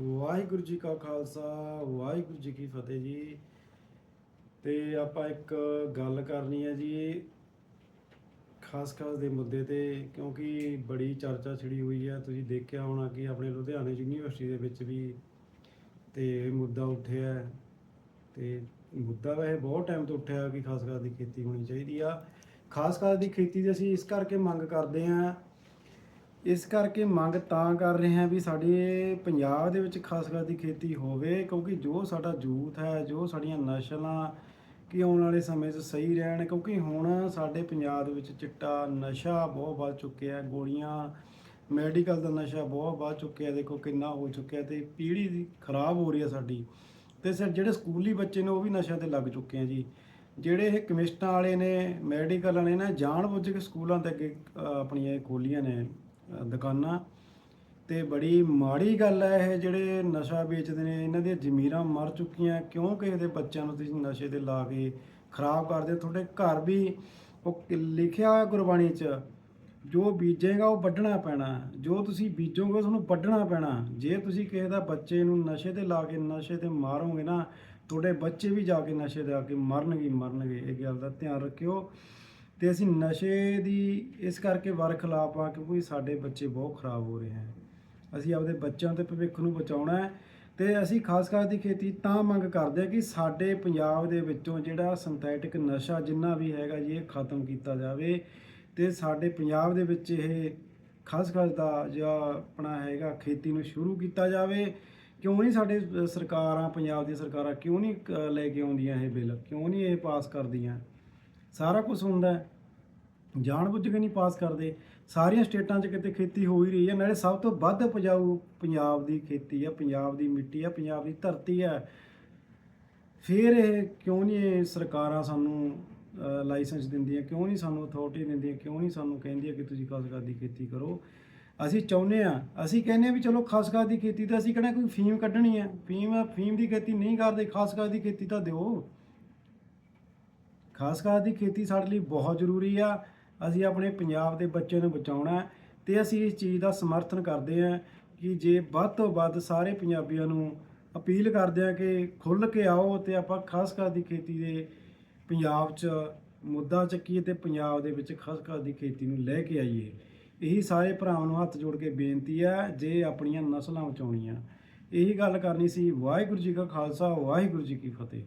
ਵਾਹਿਗੁਰੂ ਜੀ ਕਾ ਖਾਲਸਾ, ਵਾਹਿਗੁਰੂ ਜੀ ਕੀ ਫਤਿਹ ਜੀ। ਤੇ ਆਪਾਂ ਇੱਕ ਗੱਲ ਕਰਨੀ ਹੈ ਜੀ, ਖਾਸ ਖਾਸ ਦੇ ਮੁੱਦੇ ਤੇ, ਕਿਉਂਕਿ ਬੜੀ ਚਰਚਾ ਛਿੜੀ ਹੋਈ ਹੈ। ਤੁਸੀਂ ਦੇਖਿਆ ਹੋਣਾ ਕਿ ਆਪਣੇ ਲੁਧਿਆਣੇ ਯੂਨੀਵਰਸਿਟੀ ਦੇ ਵਿੱਚ ਵੀ ਤੇ ਇਹ ਮੁੱਦਾ ਉੱਠਿਆ ਹੈ। ਤੇ ਮੁੱਦਾ ਵੈਸੇ ਬਹੁਤ ਟਾਈਮ ਤੋਂ ਉੱਠਿਆ ਕਿ ਖਾਸ ਖਾਸ ਦੀ ਖੇਤੀ ਹੋਣੀ ਚਾਹੀਦੀ ਆ। ਖਾਸ ਖਾਸ ਦੀ ਖੇਤੀ ਦੀ ਅਸੀਂ ਇਸ ਕਰਕੇ ਮੰਗ ਕਰਦੇ ਹਾਂ ਇਸ ਕਰਕੇ ਮੰਗ ਤਾਂ ਕਰ ਰਹੇ ਹਾਂ ਵੀ ਸਾਡੇ ਪੰਜਾਬ ਦੇ ਵਿੱਚ ਖਾਸ ਖਾਸ ਦੀ ਖੇਤੀ ਹੋਵੇ, ਕਿਉਂਕਿ ਜੋ ਸਾਡਾ ਯੂਥ ਹੈ, ਜੋ ਸਾਡੀਆਂ ਨਸਲਾਂ ਕਿ ਆਉਣ ਵਾਲੇ ਸਮੇਂ 'ਚ ਸਹੀ ਰਹਿਣ, ਕਿਉਂਕਿ ਹੁਣ ਸਾਡੇ ਪੰਜਾਬ ਦੇ ਵਿੱਚ ਚਿੱਟਾ ਨਸ਼ਾ ਬਹੁਤ ਵੱਧ ਚੁੱਕਿਆ ਗੋਲੀਆਂ, ਮੈਡੀਕਲ ਦਾ ਨਸ਼ਾ ਬਹੁਤ ਵੱਧ ਚੁੱਕਿਆ, ਦੇਖੋ ਕਿੰਨਾ ਹੋ ਚੁੱਕਿਆ ਤੇ ਪੀੜ੍ਹੀ ਦੀ ਖਰਾਬ ਹੋ ਰਹੀ ਹੈ ਸਾਡੀ। ਤੇ ਸਰ ਜਿਹੜੇ ਸਕੂਲੀ ਬੱਚੇ ਨੇ ਉਹ ਵੀ ਨਸ਼ਿਆਂ ਤੇ ਲੱਗ ਚੁੱਕੇ ਆ ਜੀ। ਜਿਹੜੇ ਇਹ ਕਮਿਸਟਾਂ ਵਾਲੇ ਨੇ, ਮੈਡੀਕਲ ਵਾਲੇ ਨੇ ਜਾਣ ਬੁੱਝ ਕੇ ਸਕੂਲਾਂ ਦੇ ਅੱਗੇ ਆਪਣੀਆਂ ਇਹ ਖੋਲੀਆਂ ਨੇ। ਦੁਕਾਨਾਂ। ਤੇ ਬੜੀ ਮਾੜੀ ਗੱਲ ਹੈ ਇਹ ਜਿਹੜੇ ਨਸ਼ਾ ਵੇਚਦੇ ਨੇ, ਇਹਨਾਂ ਦੀਆਂ ਜ਼ਮੀਰਾਂ ਮਰ ਚੁੱਕੀਆਂ। ਕਿਉਂ ਕਿਸੇ ਦੇ ਬੱਚਿਆਂ ਨੂੰ ਤੁਸੀਂ ਨਸ਼ੇ ਤੇ ਲਾ ਕੇ ਖਰਾਬ ਕਰਦੇ ਤੁਹਾਡੇ ਘਰ ਵੀ ਉਹ ਲਿਖਿਆ ਹੋਇਆ ਗੁਰਬਾਣੀ 'ਚ, ਜੋ ਬੀਜੇਗਾ ਉਹ ਵੱਢਣਾ ਪੈਣਾ। ਜੋ ਤੁਸੀਂ ਬੀਜੋਗੇ ਤੁਹਾਨੂੰ ਵੱਢਣਾ ਪੈਣਾ। ਜੇ ਤੁਸੀਂ ਕਿਸੇ ਦਾ ਬੱਚੇ ਨੂੰ ਨਸ਼ੇ ਤੇ ਲਾ ਕੇ ਨਸ਼ੇ ਤੇ ਮਾਰੋਗੇ ਨਾ, ਤੁਹਾਡੇ ਬੱਚੇ ਵੀ ਜਾ ਕੇ ਨਸ਼ੇ ਤੇ ਆ ਕੇ ਮਰਨਗੇ ਮਰਨਗੇ। ਇਹ ਗੱਲ ਦਾ ਧਿਆਨ ਰੱਖਿਓ। ਤੇ ਅਸੀਂ ਨਸ਼ੇ ਦੀ ਇਸ ਕਰਕੇ ਵਰ ਖਿਲਾਫ ਆ ਕਿਉਂਕਿ ਸਾਡੇ ਬੱਚੇ ਬਹੁਤ ਖਰਾਬ ਹੋ ਰਹੇ ਹਨ। ਅਸੀਂ ਆਪਦੇ ਬੱਚਿਆਂ ਤੇ ਭਵਿੱਖ ਨੂੰ ਬਚਾਉਣਾ ਹੈ ਤੇ ਅਸੀਂ ਖਾਸ ਕਰ ਦੀ ਖੇਤੀ ਤਾਂ ਮੰਗ ਕਰਦੇ ਆ ਕਿ ਸਾਡੇ ਪੰਜਾਬ ਦੇ ਵਿੱਚੋਂ ਜਿਹੜਾ ਸਿੰਥੈਟਿਕ ਨਸ਼ਾ ਜਿੰਨਾ ਵੀ ਹੈਗਾ ਜੀ ਇਹ ਖਤਮ ਕੀਤਾ ਜਾਵੇ ਤੇ ਸਾਡੇ ਪੰਜਾਬ ਦੇ ਵਿੱਚ ਇਹ ਖਾਸ ਖਾਸ ਦਾ ਜਿਹੜਾ ਆਪਣਾ ਹੈਗਾ ਖੇਤੀ ਨੂੰ ਸ਼ੁਰੂ ਕੀਤਾ ਜਾਵੇ। ਕਿਉਂ ਨਹੀਂ ਸਾਡੇ ਸਰਕਾਰਾਂ ਪੰਜਾਬ ਦੀਆਂ ਸਰਕਾਰਾਂ ਕਿਉਂ ਨਹੀਂ ਅ, ਲੈ ਕੇ ਆਉਂਦੀਆਂ ਇਹ ਬਿੱਲ? ਕਿਉਂ ਨਹੀਂ ਇਹ ਪਾਸ ਕਰਦੀਆਂ? ਸਾਰਾ ਕੁਝ ਹੁੰਦਾ ਹੈ। ਜਾਣ ਬੁੱਝ ਕੇ ਨਹੀਂ ਪਾਸ ਕਰਦੇ। ਸਾਰੀਆਂ ਸਟੇਟਾਂ 'ਚ ਕਿਤੇ ਖੇਤੀ ਹੋ ਹੀ ਰਹੀ ਹੈ। ਨਾਲੇ ਸਭ ਤੋਂ ਵੱਧ ਉਪਜਾਊ ਪੰਜਾਬ ਦੀ ਖੇਤੀ ਹੈ। ਪੰਜਾਬ ਦੀ ਮਿੱਟੀ ਹੈ। ਪੰਜਾਬ ਦੀ ਧਰਤੀ ਹੈ। ਫਿਰ ਇਹ ਕਿਉਂ ਨਹੀਂ ਇਹ ਸਰਕਾਰਾਂ ਸਾਨੂੰ ਲਾਇਸੈਂਸ ਦਿੰਦੀਆਂ? ਕਿਉਂ ਨਹੀਂ ਸਾਨੂੰ ਅਥਾਰਟੀ ਦਿੰਦੀਆਂ? ਕਿਉਂ ਨਹੀਂ ਸਾਨੂੰ ਕਹਿੰਦੀਆਂ ਕਿ ਤੁਸੀਂ ਖਾਸਗਾਰ ਦੀ ਖੇਤੀ ਕਰੋ? ਅਸੀਂ ਚਾਹੁੰਦੇ ਆ ਅਸੀਂ ਕਹਿੰਦੇ ਆ ਵੀ ਚਲੋ ਖਾਸਗਾਰ ਦੀ ਖੇਤੀ ਤਾਂ ਅਸੀਂ ਕਿਹੜਾ ਕੋਈ ਫੀਮ ਕੱਢਣੀ ਹੈ। ਫੀਮ ਫੀਮ ਦੀ ਖੇਤੀ ਨਹੀਂ ਕਰਦੇ। ਖਾਸਗਾਰ ਦੀ ਖੇਤੀ ਤਾਂ ਦਿਓ। ਖਾਸ ਕਰ ਦੀ ਖੇਤੀ ਸਾਡੇ ਲਈ ਬਹੁਤ ਜ਼ਰੂਰੀ ਆ। ਅਸੀਂ ਆਪਣੇ ਪੰਜਾਬ ਦੇ ਬੱਚਿਆਂ ਨੂੰ ਬਚਾਉਣਾ ਹੈ ਤੇ ਅਸੀਂ ਇਸ ਚੀਜ਼ ਦਾ ਸਮਰਥਨ ਕਰਦੇ ਹਾਂ ਕਿ ਜੇ ਵੱਧ ਤੋਂ ਵੱਧ ਸਾਰੇ ਪੰਜਾਬੀਆਂ ਨੂੰ ਅਪੀਲ ਕਰਦੇ ਹਾਂ ਕਿ ਖੁੱਲ੍ਹ ਕੇ ਆਓ ਤੇ ਆਪਾਂ ਖਾਸ ਕਰ ਦੀ ਖੇਤੀ ਦੇ ਪੰਜਾਬ 'ਚ ਮੁੱਦਾ ਚੱਕੀਏ ਤੇ ਪੰਜਾਬ ਦੇ ਵਿੱਚ ਖਾਸ ਕਰ ਦੀ ਖੇਤੀ ਨੂੰ ਲੈ ਕੇ ਆਈਏ। ਇਹੀ ਸਾਰੇ ਭਰਾਵਾਂ ਨੂੰ ਹੱਥ ਜੋੜ ਕੇ ਬੇਨਤੀ ਹੈ ਜੇ ਆਪਣੀਆਂ ਨਸਲਾਂ ਬਚਾਉਣੀਆਂ। ਇਹੀ ਗੱਲ ਕਰਨੀ ਸੀ। ਵਾਹਿਗੁਰੂ ਜੀ ਕਾ ਖਾਲਸਾ, ਵਾਹਿਗੁਰੂ ਜੀ ਕੀ ਫਤਿਹ।